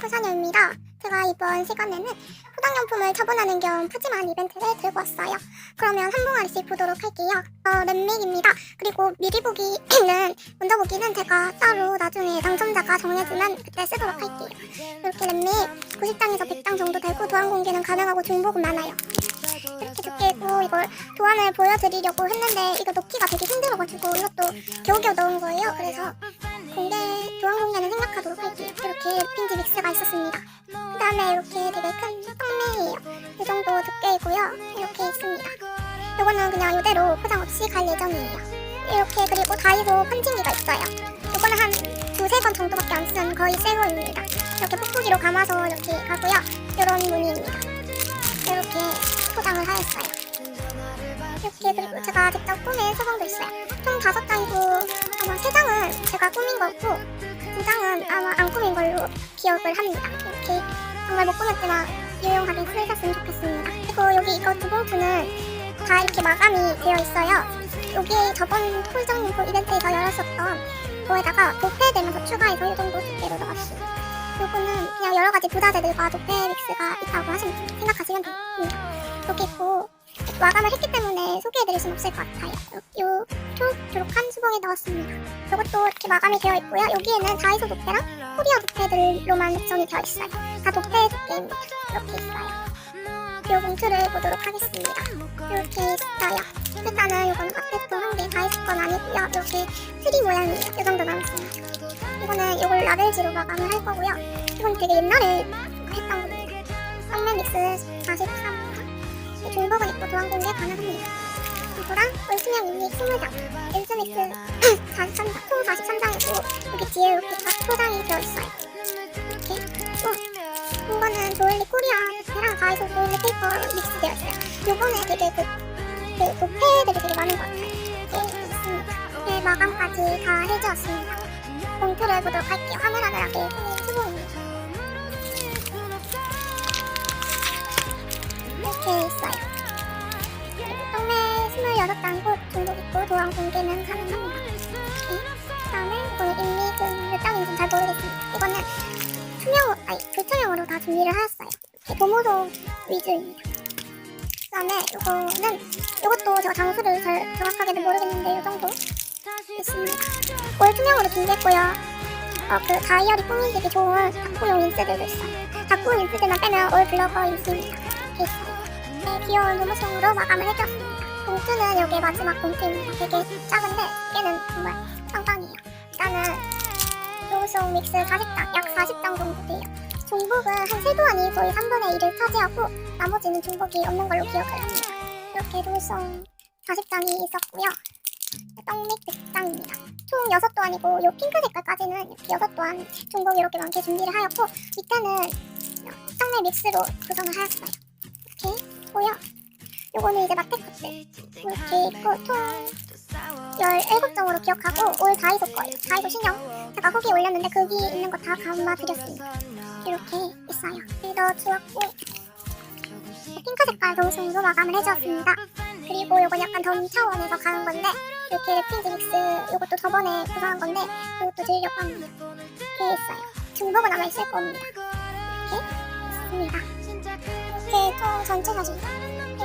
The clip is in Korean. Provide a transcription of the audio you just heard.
쿠사녀입니다. 제가 이번 시간에는 포장용품을 처분하는 겸 푸짐한 이벤트를 들고 왔어요. 그러면 한 봉알씩 보도록 할게요. 어, 랩믹입니다. 그리고 미리 보기는, 먼저 보기는 제가 따로 나중에 당첨자가 정해지면 그때 쓰도록 할게요. 이렇게 랩믹 90장에서 100장 정도 되고 도안 공개는 가능하고 중복은 많아요. 이렇게 두께 있고 이걸 도안을 보여드리려고 했는데 이거 놓기가 되게 힘들어가지고 이것도 겨우겨우 넣은 거예요. 그래서 공개, 도안 공개는 생략하도록 할게요. 이렇게 핀지 믹스가 있었습니다. 그 다음에 이렇게 되게 큰 떡메이에요. 이 정도 두께이고요. 이렇게 있습니다. 이거는 그냥 이대로 포장 없이 갈 예정이에요. 이렇게 그리고 다이소 펀칭기가 있어요. 이거는 한 두세 번 정도밖에 안쓴 거의 새 거입니다. 이렇게 뽁뽁이로 감아서 이렇게 가고요. 이런 무늬입니다. 이렇게 포장을 하였어요. 이렇게 그리고 제가 직접 꾸민 소봉도 있어요. 총 다섯 장이고 아마 세 장은 제가 꾸민 거고 기억을 합니다. 이렇게 정말 못 꾸몄지만 유용하게 쓰셨으면 좋겠습니다. 그리고 여기 이거 두 봉투는 다 이렇게 마감이 되어 있어요. 여기 저번 폴정용품 이벤트에서 열었었던 거에다가 도패되면서 추가해서 이 정도 두께로 넣었어요. 요거는 그냥 여러 가지 부자재들과 도패 믹스가 있다고 하시면 생각하시면 됩니다. 여기 있고 마감을 했기 때문에 소개해드릴 순 없을 것 같아요. 요 초록한 수봉에 넣었습니다. 이것도 이렇게 마감이 되어 있고요. 여기에는 다이소 도패랑 코리아 도패들로만 구성이 되어 있어요. 다 도패 도패입니다. 이렇게 있어요. 요 봉투를 보도록 하겠습니다. 이렇게 있어요. 일단은 이거는 앞에부터 한개 다이소 건 아니고요. 이렇게 트리 모양이에요. 이 정도 남았습니다. 이거는 이걸 라벨지로 마감을 할 거고요. 이건 되게 옛날에 했던 겁니다. 썸맨 믹스 43. 중복은 있고 도안 공개 가능합니다. 이거랑 올수명 인믹 20장, 일즈믹스 43장, 총 43장이고 여기 뒤에 이렇게 다 포장이 되어 있어요. 이렇게. 어, 이거는 조일리 코리아 대랑 다이소 조일리 페이퍼 믹스 되어 있어요. 요번에 되게 그, 그 도패들이 되게 많은 것 같아요. 이렇게 있습니다. 네, 마감까지 다 해주었습니다. 봉투를 보도록 할게요. 하늘하늘하게 잘 모르겠습니다. 이거는 투명, 아니 불투명으로 다 준비를 하였어요. 도모도 위주입니다. 그 다음에 이거는 이것도 제가 장수를 잘 정확하게는 모르겠는데 이 정도 있습니다. 올 투명으로 준비했고요. 어, 그 다이어리 꾸미기 좋은 다꾸용 인스들도 있어요. 다꾸용 인스들만 빼면 올 블로거 인스입니다. 이렇게 있어요. 네, 귀여운 노무송으로 마감을 해주었습니다. 봉투는 여기 마지막 봉투입니다. 되게 작은데 얘는 정말 노무송 믹스 40장, 약 40장 정도 돼요. 중복은 한 세도안이 거의 3분의 1을 차지하고 나머지는 중복이 없는 걸로 기억을 합니다. 이렇게 노무송 40장이 있었고요. 떡믹 100장입니다. 총 6도 안이고 요 핑크 색깔까지는 이렇게 6도안 중복 이렇게 많게 준비를 하였고 밑에는 떡믹 믹스로 구성을 하였어요. 이렇게 있고요. 요거는 이제 마테코트 이렇게 있고 총 17장으로 기억하고 올 다이소 거예요. 다이소 신형 제가 후기에 올렸는데 거기 있는 거 다 감아드렸습니다. 이렇게 있어요. 믿어 주었고 핑크 색깔 도우송으로 마감을 해주었습니다. 그리고 요건 약간 덤 차원에서 가는 건데 이렇게 랩핑지 믹스 이것도 저번에 구성한 건데 이것도 드리려고 합니다. 이렇게 있어요. 중복은 아마 있을 겁니다. 이렇게 있습니다. 이렇게 총 전체 사진 이렇게